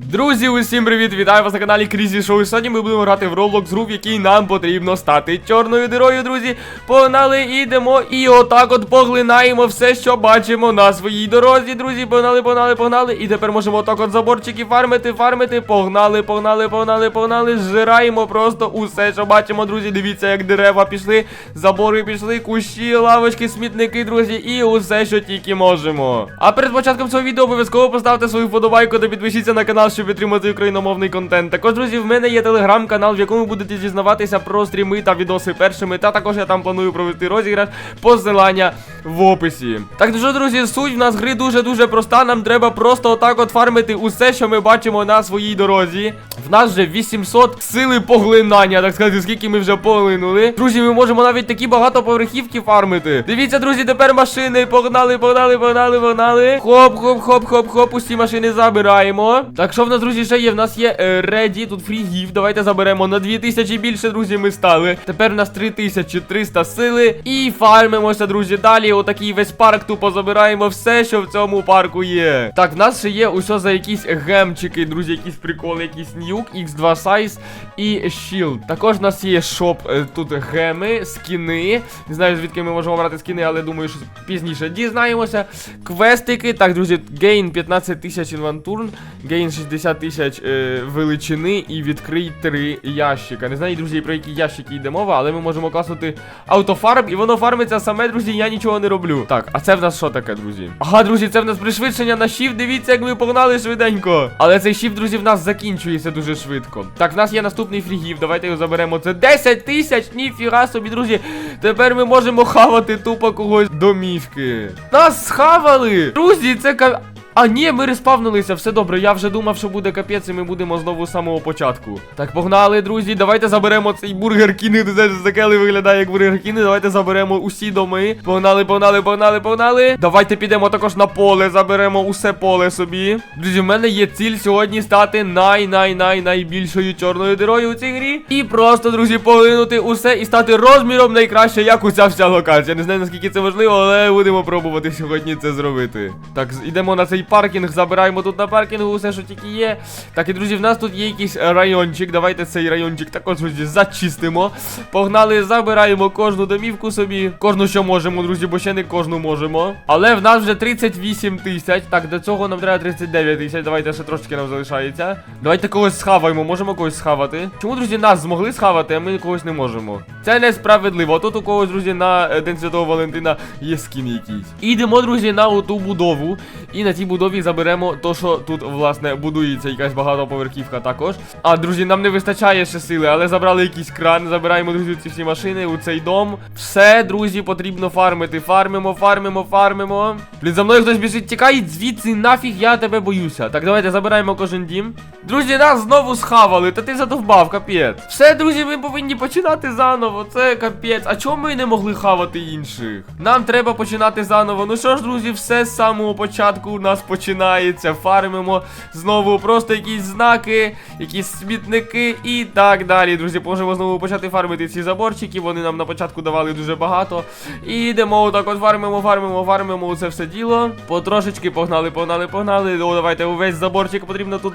Друзі, усім привіт! Вітаю вас на каналі Крізі Шоу. Сьогодні ми будемо грати в Roblox гру, в якій нам потрібно стати чорною дирою, друзі. Погнали, ідемо і отак от поглинаємо все, що бачимо на своїй дорозі, друзі. Погнали, погнали, погнали. І тепер можемо отак от заборчики фармити, фармити. Погнали, погнали, погнали, погнали. Зжираємо просто усе, що бачимо, друзі. Дивіться, як дерева пішли, забори пішли, кущі, лавочки, смітники, друзі, і усе, що тільки можемо. А перед початком цього відео обов'язково поставте свою вподобайку та підпишіться на канал, щоб підтримати україномовний контент. Також, друзі, в мене є телеграм-канал, в якому будете дізнаватися про стріми та відоси першими. Та також я там планую провести розіграш. Посилання в описі. Так що, друзі, суть в нас гри дуже-дуже проста. Нам треба просто отак от фармити усе, що ми бачимо на своїй дорозі. В нас вже 800 сили поглинання, так сказати, скільки ми вже поглинули. Друзі, ми можемо навіть такі багатоповерхівки фармити. Дивіться, друзі, тепер машини. Погнали, погнали, погнали, погнали. Хоп, хоп, хоп, хоп, хоп. Усі машини забираємо. Так, що в нас, друзі, ще є? В нас є реді, тут фрігів. Давайте заберемо на 2000 більше, друзі, ми стали. Тепер у нас 3300 сили. І фармимося, друзі. Далі отакий весь парк тупо забираємо все, що в цьому парку є. Так, в нас ще є усе за якісь гемчики, друзі, якісь приколи, якісь нюк, X2 Size і Shield. Також в нас є шоп, е, тут геми, скіни. Не знаю, звідки ми можемо брати скіни, але думаю, що пізніше дізнаємося. Квестики. Так, друзі, гейн 15 тисяч інвантурн, гейн 60 тисяч е, величини і відкрий 3 ящика. Не знаю, друзі, про які ящики йде мова, але ми можемо класнути автофарм, і воно фармиться саме, друзі, я нічого не роблю. Так, а це в нас що таке, друзі? Ага, друзі, це в нас пришвидшення на шіф. Дивіться, як ми погнали швиденько. Але цей шіф, друзі, в нас закінчується дуже швидко. Так, в нас є наступний фрігів. Давайте його заберемо. Це 10 тисяч. Ніфіга собі, друзі. Тепер ми можемо хавати тупо когось домівки. Нас схавали! Друзі, це ка. А ні, ми респавнулися, все добре. Я вже думав, що буде капець, і ми будемо знову з самого початку. Так, погнали, друзі. Давайте заберемо цей бургер кіни. Знаєш, закели виглядає як бургер кіни. Давайте заберемо усі доми. Погнали, погнали, погнали, погнали. Давайте підемо також на поле, заберемо усе поле собі. Друзі, в мене є ціль сьогодні стати най-най-най найбільшою чорною дирою у цій грі. І просто, друзі, поглинути усе і стати розміром найкраще, як уся вся локація. Не знаю наскільки це важливо, але будемо пробувати сьогодні це зробити. Так, йдемо на цей паркінг, забираємо тут на паркінгу усе, що тільки є. Так, і друзі, в нас тут є якийсь е, райончик. Давайте цей райончик також, друзі, зачистимо. Погнали, забираємо кожну домівку собі. Кожну, що можемо, друзі, бо ще не кожну можемо. Але в нас вже 38 тисяч. Так, до цього нам треба 39 тисяч. Давайте ще трошки нам залишається. Давайте когось схаваємо, можемо когось схавати. Чому, друзі, нас змогли схавати, а ми когось не можемо? Це несправедливо. Тут у когось, друзі, на е, День Святого Валентина є скін якийсь. Ідемо, друзі, на оту будову. І на тій будові заберемо то, що тут, власне, будується якась багатоповерхівка також. А, друзі, нам не вистачає ще сили, але забрали якийсь кран, забираємо, друзі, ці всі машини у цей дом. Все, друзі, потрібно фармити. Фармимо, фармимо, фармимо. Блін, за мною хтось біжить, тікає, звідси, нафіг, я тебе боюся. Так, давайте забираємо кожен дім. Друзі, нас знову схавали, та ти задовбав, капець. Все, друзі, ми повинні починати заново. Це капець. А чому ми не могли хавати інших? Нам треба починати заново. Ну що ж, друзі, все з самого початку у нас починається. Фармимо знову просто якісь знаки, якісь смітники і так далі. Друзі, можемо знову почати фармити ці заборчики. Вони нам на початку давали дуже багато. І йдемо отак от фармимо, фармимо, фармимо це все діло. Потрошечки погнали, погнали, погнали. О, давайте увесь заборчик потрібно тут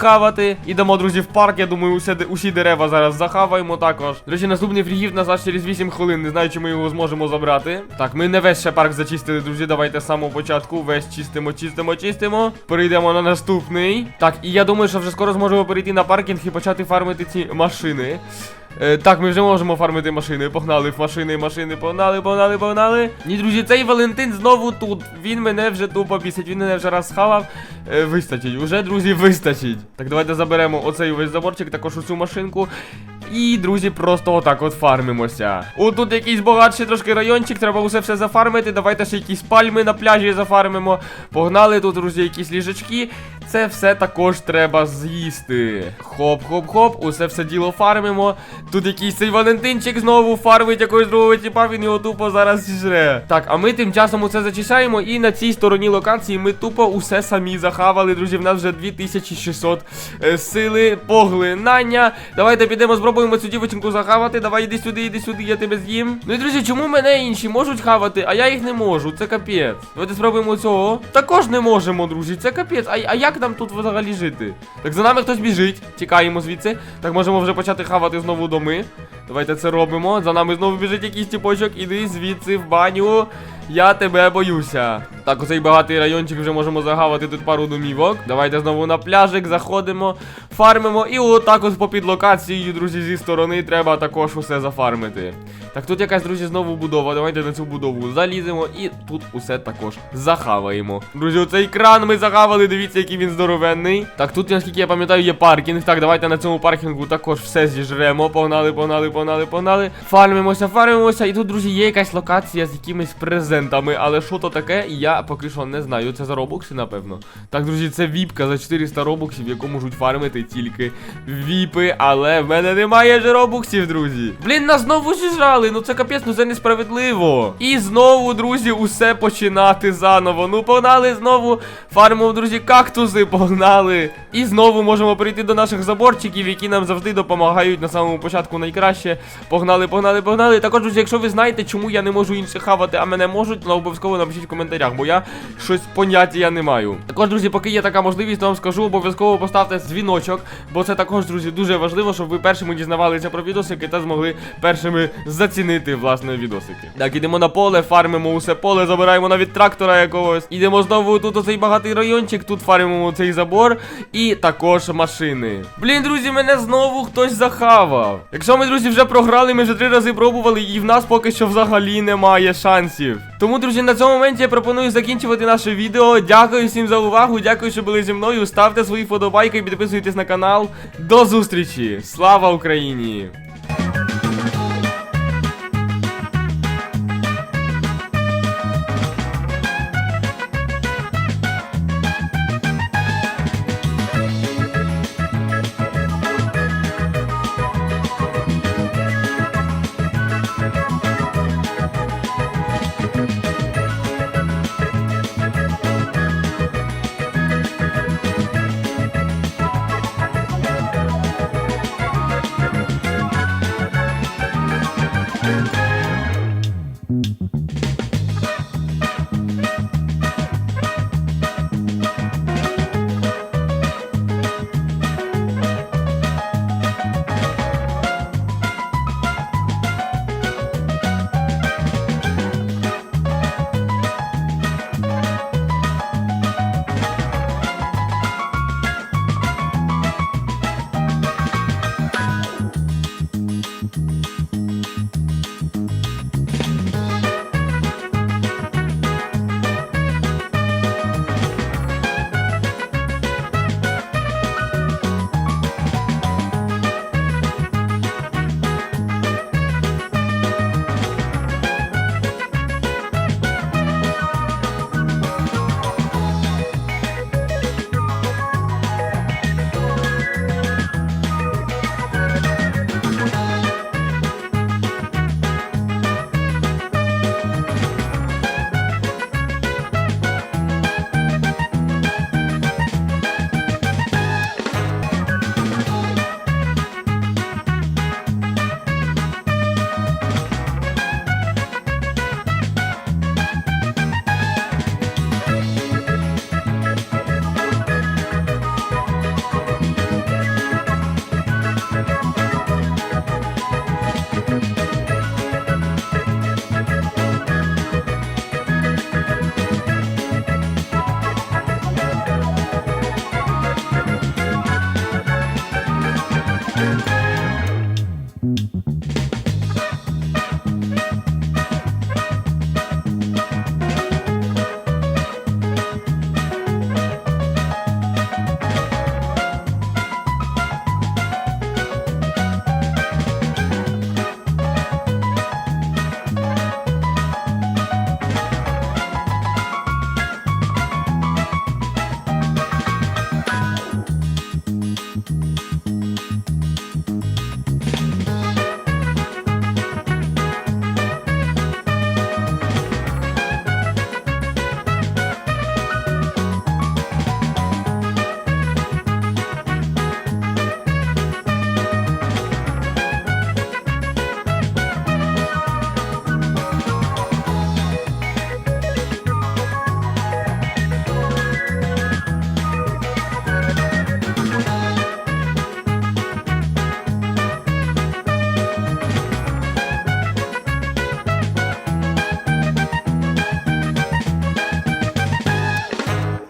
захавати. Ідемо, друзі, в парк. Я думаю, усі, усі дерева зараз захаваємо також. До речі, наступний фрігів нас аж через 8 хвилин. Не знаю, чи ми його зможемо забрати. Так, ми не весь ще парк зачистили, друзі. Давайте з самого початку. Весь чистимо, чистимо, чистимо. Перейдемо на наступний. Так, і я думаю, що вже скоро зможемо перейти на паркінг і почати фармити ці машини. Е, так, ми вже можемо фармити машини. Погнали в машини, машини, погнали, погнали, погнали. Ні, друзі, цей Валентин знову тут. Він мене вже тупо бісить, він мене вже раз схавав. Е, вистачить, уже, друзі, вистачить. Так, давайте заберемо оцей весь заборчик, також оцю машинку. І, друзі, просто отак от фармимося. О, тут якийсь багатший трошки райончик, треба усе все зафармити. Давайте ще якісь пальми на пляжі зафармимо. Погнали тут, друзі, якісь ліжечки. Це все також треба з'їсти. Хоп-хоп-хоп, усе все діло фармимо. Тут якийсь цей Валентинчик знову фармить якогось другого типа, він його тупо зараз жре. Так, а ми тим часом усе зачищаємо, і на цій стороні локації ми тупо усе самі захавали. Друзі, в нас вже 2600 е, сили поглинання. Давайте підемо спробуємо спробуємо цю дівчинку захавати. Давай іди сюди, іди сюди, я тебе з'їм. Ну і друзі, чому мене інші можуть хавати, а я їх не можу? Це капець. Давайте спробуємо цього. Також не можемо, друзі. Це капець. А, а як нам тут взагалі жити? Так за нами хтось біжить. Тікаємо звідси. Так можемо вже почати хавати знову доми. Давайте це робимо. За нами знову біжить якийсь тіпочок. Іди звідси в баню. Я тебе боюся. Так, оцей багатий райончик вже можемо загавати тут пару домівок. Давайте знову на пляжик заходимо, фармимо. І отак от попід локацією, друзі, зі сторони треба також усе зафармити. Так, тут якась, друзі, знову будова. Давайте на цю будову заліземо і тут усе також захаваємо. Друзі, оцей кран ми захавали. Дивіться, який він здоровенний. Так, тут, наскільки я пам'ятаю, є паркінг. Так, давайте на цьому паркінгу також все зіжремо. Погнали, погнали, погнали, погнали. Фармимося, фармимося. І тут, друзі, є якась локація з якимись презентами. Але що то таке, я поки що не знаю. Це за робокси, напевно. Так, друзі, це віпка за 400 робоксів, яку можуть фармити тільки віпи. Але в мене немає ж робоксів, друзі. Блін, нас знову зіжрали. Ну це капець, ну це несправедливо. І знову, друзі, усе починати заново. Ну, погнали знову. Фармимо, друзі, кактуси, погнали. І знову можемо перейти до наших заборчиків, які нам завжди допомагають на самому початку найкраще. Погнали, погнали, погнали. Також, друзі, якщо ви знаєте, чому я не можу інших хавати, а мене можуть, то обов'язково напишіть в коментарях, бо я щось поняття не маю. Також, друзі, поки є така можливість, то вам скажу, обов'язково поставте дзвіночок, бо це також, друзі, дуже важливо, щоб ви першими дізнавалися про відосики та змогли першими зацінити власне відосики. Так, ідемо на поле, фармимо усе поле, забираємо навіть трактора якогось. Ідемо знову тут оцей багатий райончик, тут фармимо цей забор і також машини. Блін, друзі, мене знову хтось захавав. Якщо ми, друзі, вже програли, ми вже три рази пробували, і в нас поки що взагалі немає шансів. Тому, друзі, на цьому моменті я пропоную закінчувати наше відео. Дякую всім за увагу, дякую, що були зі мною. Ставте свої вподобайки підписуйтесь на канал. До зустрічі! Слава Україні!